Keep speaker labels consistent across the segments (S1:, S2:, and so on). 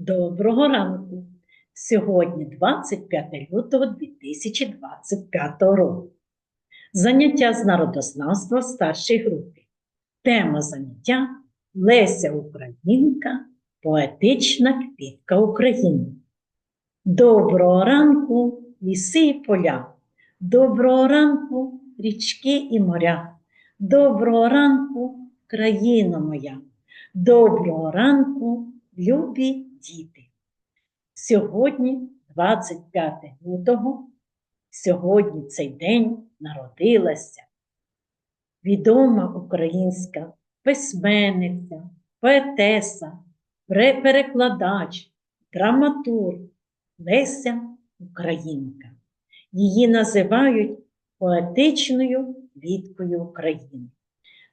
S1: Доброго ранку! Сьогодні 25 лютого 2025 року. Заняття з народознавства в старшій групі. Тема заняття Леся Українка, поетична квітка України. Доброго ранку, ліси і поля. Доброго ранку, річки і моря. Доброго ранку, країна моя. Доброго ранку, любі діти. Сьогодні, 25 лютого, сьогодні цей день народилася відома українська письменниця, поетеса, перекладач, драматург Леся Українка. Її називають поетичною квіткою України.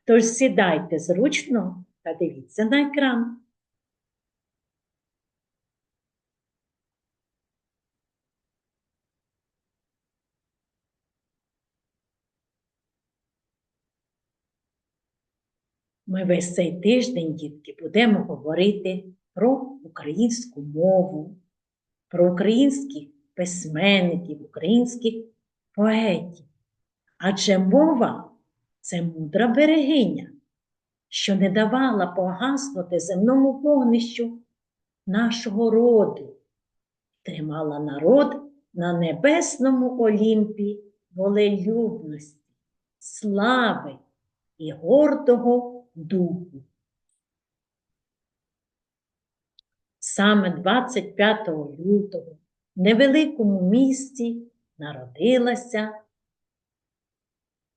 S1: Тож сідайте зручно та дивіться на екран. Ми весь цей тиждень, дітки, будемо говорити про українську мову, про українських письменників, українських поетів. Адже мова це мудра берегиня, що не давала погаснути земному вогнищу нашого роду, тримала народ на небесному Олімпі волелюбності, слави і гордого духу. Саме 25 лютого в невеликому місті народилася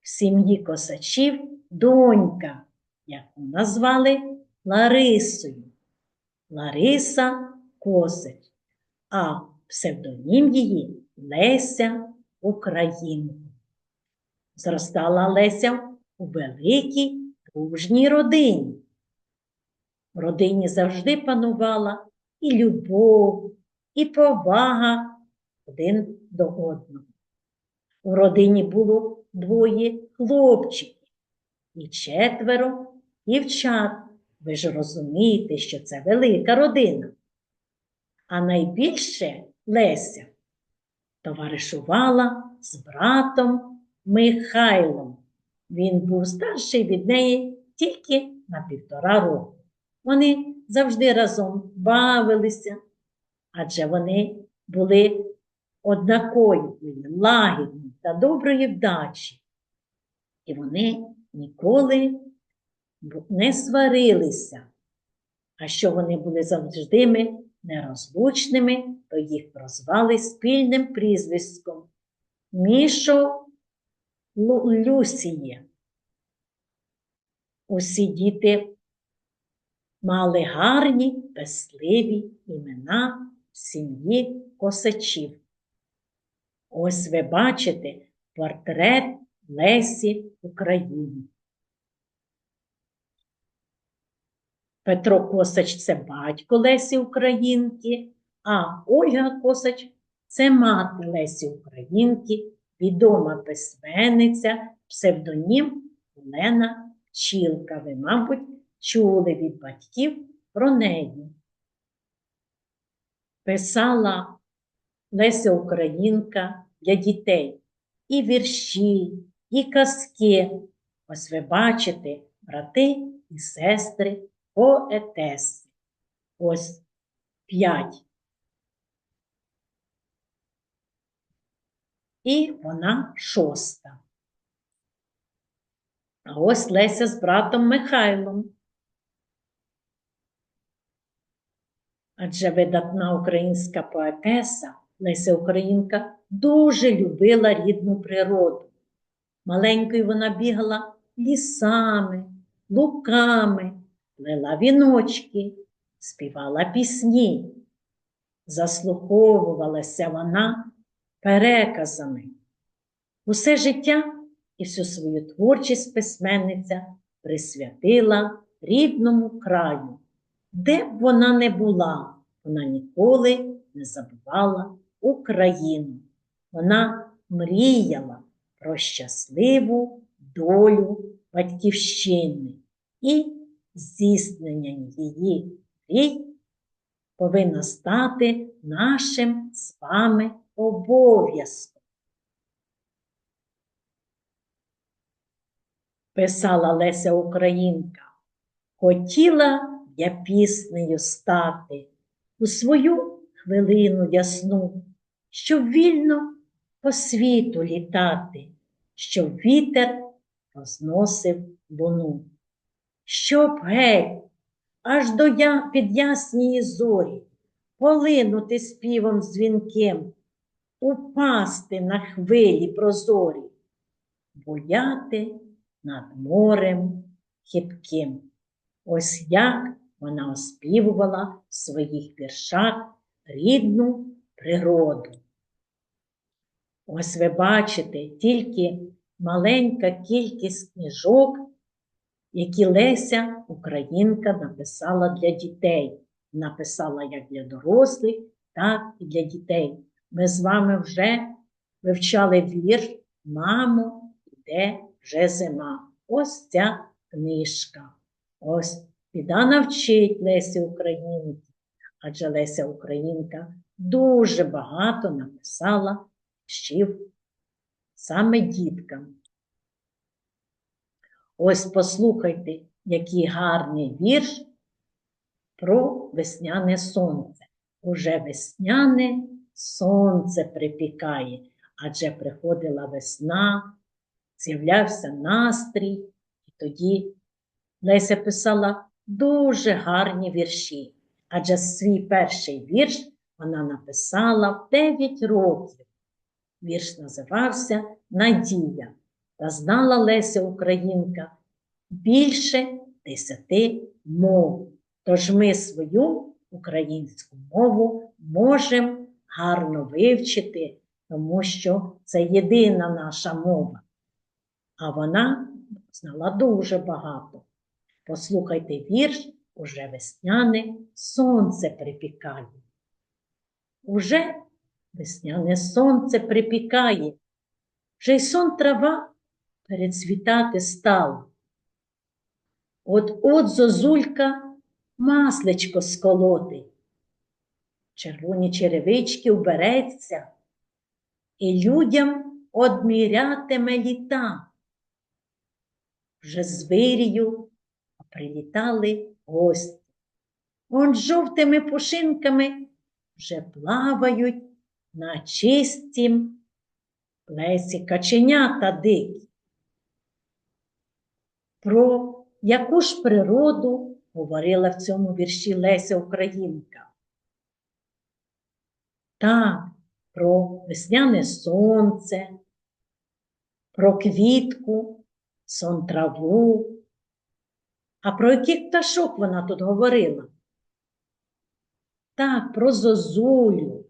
S1: в сім'ї косачів донька, яку назвали Ларисою. Лариса Косач, а псевдонім її Леся Українка. Зростала Леся у великій дружній родині. В родині завжди панувала і любов, і повага один до одного. У родині було двоє хлопчиків і четверо дівчат. Ви ж розумієте, що це велика родина. А найбільше Леся товаришувала з братом Михайлом. Він був старший від неї тільки на півтора року. Вони завжди разом бавилися, адже вони були однакові, лагідні та доброї вдачі. І вони ніколи не сварилися. А що вони були завжди нерозлучними, то їх прозвали спільним прізвиськом Мішо Лу- Люсіє. Усі діти мали гарні, песливі імена сім'ї косачів. Ось ви бачите портрет Лесі України. Петро Косач це батько Лесі Українки, а Ольга Косач це мати Лесі Українки, відома письменниця, псевдонім Олена Чілка. Ви, мабуть, чули від батьків про неї. Писала Леся Українка для дітей і вірші, і казки. Ось ви бачите, брати і сестри поетеси. Ось п'ять. І вона шоста. А ось Леся з братом Михайлом. Адже видатна українська поетеса Леся Українка дуже любила рідну природу. Маленькою вона бігала лісами, луками, плела віночки, співала пісні. Заслуховувалася вона переказами. Усе життя і всю свою творчість письменниця присвятила рідному краю. Де б вона не була, вона ніколи не забувала Україну. Вона мріяла про щасливу долю батьківщини і здійснення її мрій повинна стати нашим з вами обов'язком. Писала Леся Українка. Хотіла я піснею стати у свою хвилину ясну, щоб вільно по світу літати, щоб вітер розносив луну, щоб геть аж до я під яснії зорі полинути співом дзвінким, упасти на хвилі прозорі, буяти над морем хитким. Ось як вона оспівувала в своїх віршах рідну природу. Ось ви бачите тільки маленька кількість книжок, які Леся Українка написала для дітей. Написала як для дорослих, так і для дітей. Ми з вами вже вивчали вірш Мамо, іде вже зима. Ось ця книжка. Ось піда навчить Лесі Українки, адже Леся Українка дуже багато написала віршів саме діткам. Ось послухайте, який гарний вірш про весняне сонце. Уже весняне сонце припікає, адже приходила весна, з'являвся настрій, і тоді Леся писала дуже гарні вірші, адже свій перший вірш вона написала в 9 років. Вірш називався Надія та знала Леся Українка більше десяти мов. Тож ми свою українську мову можемо гарно вивчити, тому що це єдина наша мова. А вона знала дуже багато. Послухайте вірш, уже весняне сонце припікає. Уже весняне сонце припікає, вже й сон трава перецвітати стала. От от зозулька маслечко сколотить, червоні черевички убереться, і людям одмірятиме літа. Вже з вирію прилітали гості. Он жовтими пушинками вже плавають на чистім лесі каченята дикі. Про яку ж природу говорила в цьому вірші Леся Українка? Так, про весняне сонце, про квітку, сон траву. А про яких пташок вона тут говорила? Так, про зозулю.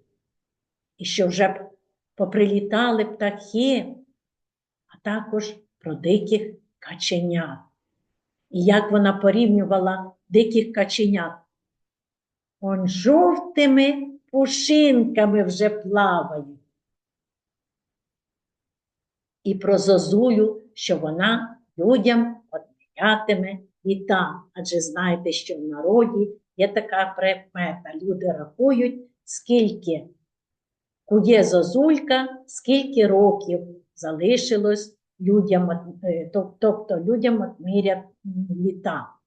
S1: І що вже б поприлітали птахи, а також про диких каченят. І як вона порівнювала диких каченят. Он жовтими пушинками вже плавають. І про зозулю, що вона людям одмірятиме літа. Адже знаєте, що в народі є така прикмета. Люди рахують, скільки кує зозулька, скільки років залишилось людям, е, тобто людям отмірять літа.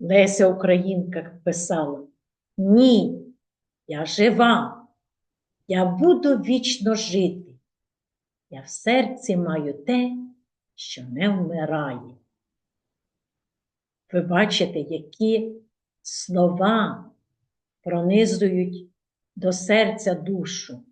S1: Леся Українка писала: Ні, я жива, я буду вічно жити. Я в серці маю те, що не вмирає. Ви бачите, які слова пронизують до серця душу.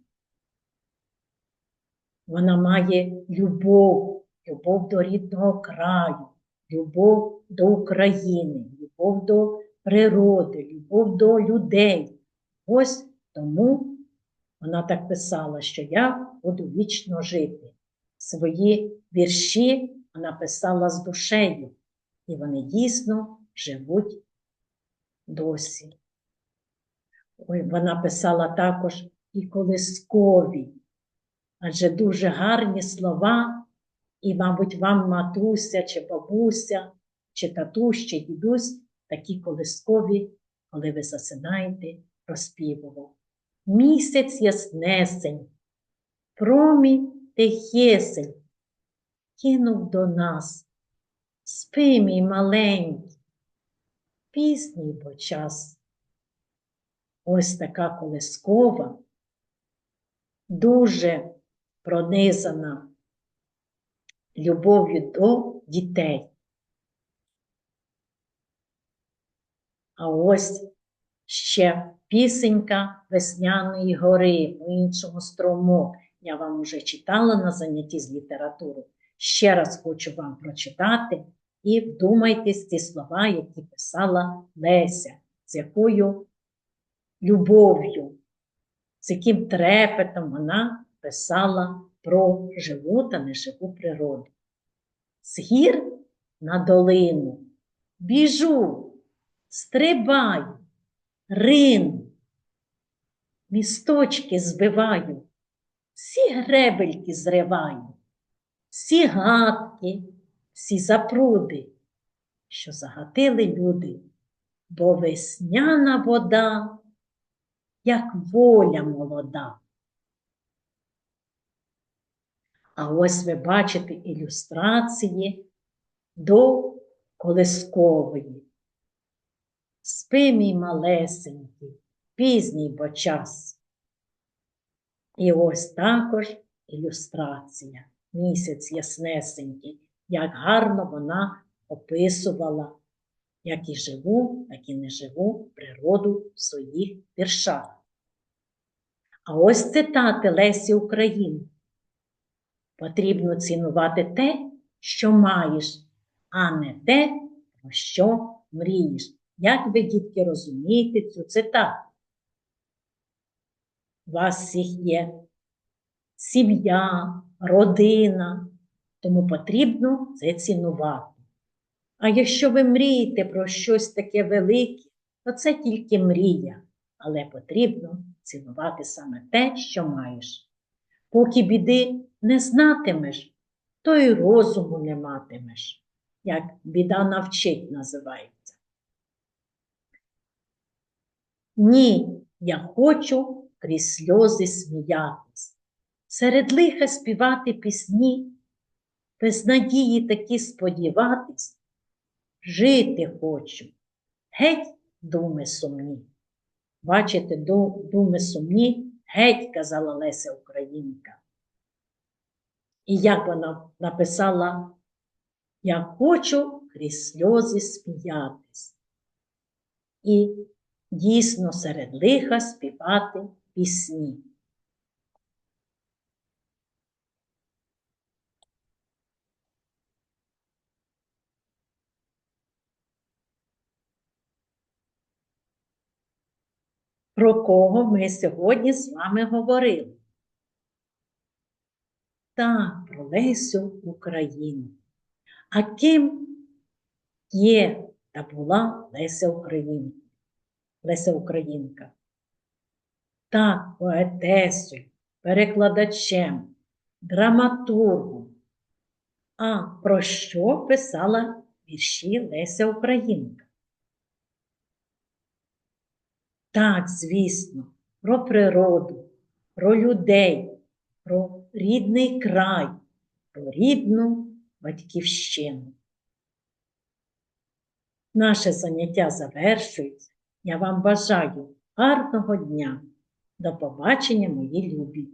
S1: Вона має любов, любов до рідного краю, любов до України, любов до природи, любов до людей. Ось тому вона так писала, що я буду вічно жити. Свої вірші вона писала з душею, і вони дійсно живуть досі. Ой, Вона писала також і колискові адже дуже гарні слова, і, мабуть, вам матуся чи бабуся чи татусь, чи дідусь такі колискові, коли ви засинаєте, розпівував. Місяць яснесень, промінь тихесень, кинув до нас. Спи, мій маленький, пізній бо час. Ось така колискова, дуже пронизана любов'ю до дітей. А ось ще пісенька Весняної гори, по-іншому струмок. Я вам уже читала на занятті з літератури. Ще раз хочу вам прочитати і вдумайтесь ці слова, які писала Леся, з якою любов'ю, з яким трепетом вона писала про живу та неживу природу. З гір на долину біжу, стрибаю, рину, місточки збиваю, всі гребельки зриваю, всі гадки, всі запруди, що загатили люди, бо весняна вода, як воля молода. А ось ви бачите ілюстрації до колискової. Спи, мій малесенький, пізній бо час. І ось також ілюстрація, місяць яснесенький, як гарно вона описувала як і живу, так і неживу природу в своїх віршах. А ось цитати Лесі Українки. Потрібно цінувати те, що маєш, а не те, про що мрієш. Як ви, дітки, розумієте цю цитату? У вас всіх є сім'я, родина, тому потрібно це цінувати. А якщо ви мрієте про щось таке велике, то це тільки мрія, але потрібно цінувати саме те, що маєш. Поки біди не знатимеш, то й розуму не матимеш, як біда навчить називається. Ні, я хочу крізь сльози сміятись, серед лиха співати пісні, без надії таки сподіватись, жити хочу, геть думи сумні. Бачите, думи сумні, геть, казала Леся Українка. І як вона написала, я хочу крізь сльози сміятись. І дійсно серед лиха співати пісні. Про кого ми сьогодні з вами говорили? Так, про Лесю Україну. А ким є та була Леся Українка? Леся Українка? Так, поетесою, перекладачем, драматургом. А про що писала вірші Леся Українка? Так, звісно, про природу, про людей, про рідний край, про рідну батьківщину. Наше заняття завершується. Я вам бажаю гарного дня. До побачення, мої любі!